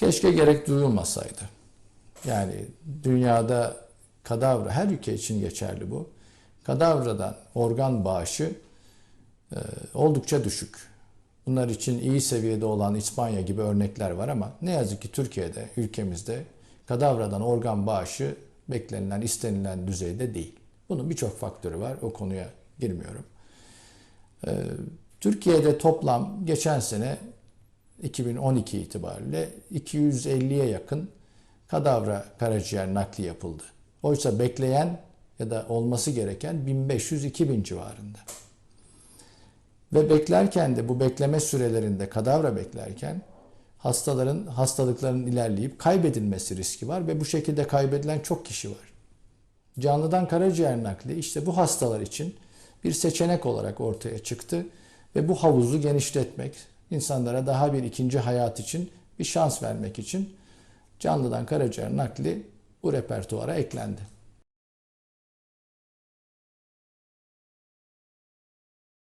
Keşke gerek duyulmasaydı. Yani dünyada kadavra, her ülke için geçerli bu. Kadavradan organ bağışı e, oldukça düşük. Bunlar için iyi seviyede olan İspanya gibi örnekler var ama ne yazık ki Türkiye'de, ülkemizde kadavradan organ bağışı beklenilen, istenilen düzeyde değil. Bunun birçok faktörü var. O konuya girmiyorum. Ee, Türkiye'de toplam geçen sene 2012 itibariyle 250'ye yakın kadavra karaciğer nakli yapıldı. Oysa bekleyen ya da olması gereken 1500-2000 civarında. Ve beklerken de bu bekleme sürelerinde kadavra beklerken hastaların hastalıkların ilerleyip kaybedilmesi riski var ve bu şekilde kaybedilen çok kişi var. Canlıdan karaciğer nakli işte bu hastalar için bir seçenek olarak ortaya çıktı ve bu havuzu genişletmek, insanlara daha bir ikinci hayat için bir şans vermek için canlıdan karaciğer nakli bu repertuara eklendi.